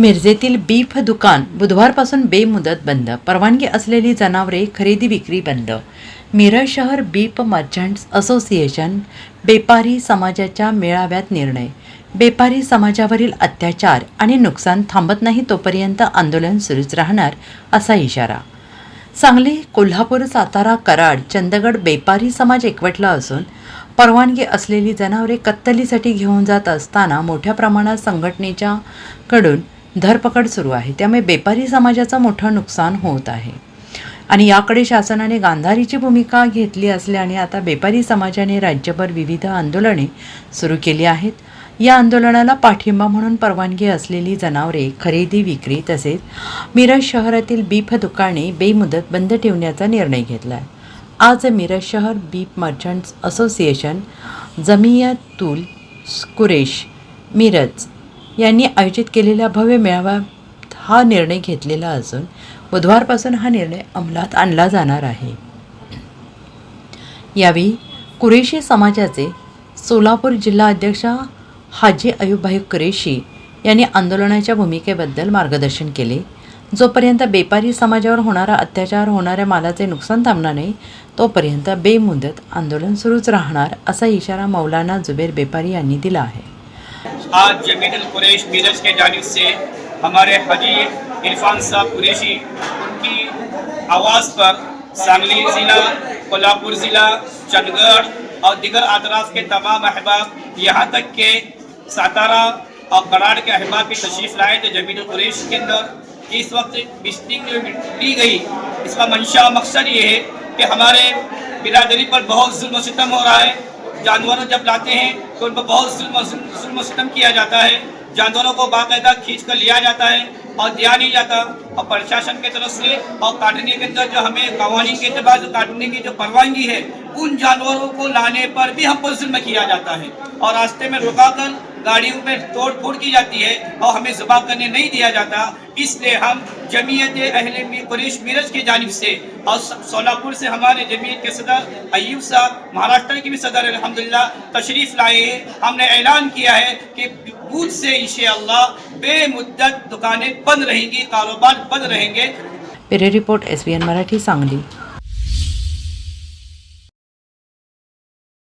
मिरजेतील बीफ दुकान बुधवारपासून बेमुदत बंद. परवानगी असलेली जनावरे खरेदी विक्री बंद. मिरज शहर बीफ मर्चंट्स असोसिएशन बेपारी समाजाच्या मेळाव्यात निर्णय. बेपारी समाजावरील अत्याचार आणि नुकसान थांबत नाही तोपर्यंत आंदोलन सुरूच राहणार असा इशारा. सांगली कोल्हापूर सातारा कराड चंदगड बेपारी समाज एकवटला असून परवानगी असलेली जनावरे कत्तलीसाठी घेऊन जात असताना मोठ्या प्रमाणात संघटनेच्या कडून धरपकड सुरू आहे. त्यामुळे बेपारी समाजाचं मोठं नुकसान होत आहे. आणि याकडे शासनाने गांधारीची भूमिका घेतली असल्याने आता बेपारी समाजाने राज्यभर विविध आंदोलने सुरू केली आहेत. या आंदोलनाला पाठिंबा म्हणून परवानगी असलेली जनावरे खरेदी विक्री तसेच मिरज शहरातील बीफ दुकाने बेमुदत बंद ठेवण्याचा निर्णय घेतला आहे आज मिरज शहर beef merchants association Jamiyatul Quraish Miraj यांनी आयोजित केलेल्या भव्य मेळाव्यात हा निर्णय घेतलेला असून बुधवारपासून हा निर्णय अंमलात आणला जाणार आहे. यावेळी कुरेशी समाजाचे सोलापूर जिल्हा अध्यक्ष हाजी अयुबभाई कुरेशी यांनी आंदोलनाच्या भूमिकेबद्दल मार्गदर्शन केले जोपर्यंत बेपारी समाजावर होणारा अत्याचार होणाऱ्या मालाचे नुकसान थांबणार नाही तोपर्यंत बेमुदत आंदोलन सुरूच राहणार असा इशारा मौलाना जुबेर बेपारी यांनी दिला आहे. آج جمیت القریش میرج کے جانب سے ہمارے حجیب عرفان صاحب قریشی، ان کی آواز پر سانگلی ضلع کولہاپور ضلع چند گڑھ اور دیگر اطراف کے تمام احباب یہاں تک کہ ساتارہ اور کراڑ کے احباب بھی تشریف لائے تھے جمیت القریش کے اندر اس وقت مشنگ جو لی گئی۔ اس کا منشا مقصد یہ ہے کہ ہمارے برادری پر بہت ظلم و ستم ہو رہا ہے۔ जानवरों जब लाते हैं तो उन पर बहुत जुल्म किया जाता है। जानवरों को बाकायदा खींच कर लिया जाता है। اور دیا نہیں جاتا۔ اور پرشاشن کے طرف سے اور کاٹنے کے اندر جو ہمیں قوانین کے اعتبار سے کاٹنے کی جو پروانگی ہے، ان جانوروں کو لانے پر بھی ہم پر ظلم کیا جاتا ہے۔ اور راستے میں رکا کر گاڑیوں میں توڑ پھوڑ کی جاتی ہے اور ہمیں ذبح کرنے نہیں دیا جاتا۔ اس لیے ہم جمعیت اہل قریش میرج کی جانب سے اور سولاپور سے ہمارے جمعیت کے صدر ایوب صاحب، مہاراشٹر کے بھی صدر الحمدللہ تشریف لائے ہیں۔ ہم نے اعلان کیا ہے کہ بوتھ سے انشاءاللہ बेमुद्दत दुकानें बंद रहेंगी कारोबार बंद रहेंगे। पेरे report S N Marathi Sangli.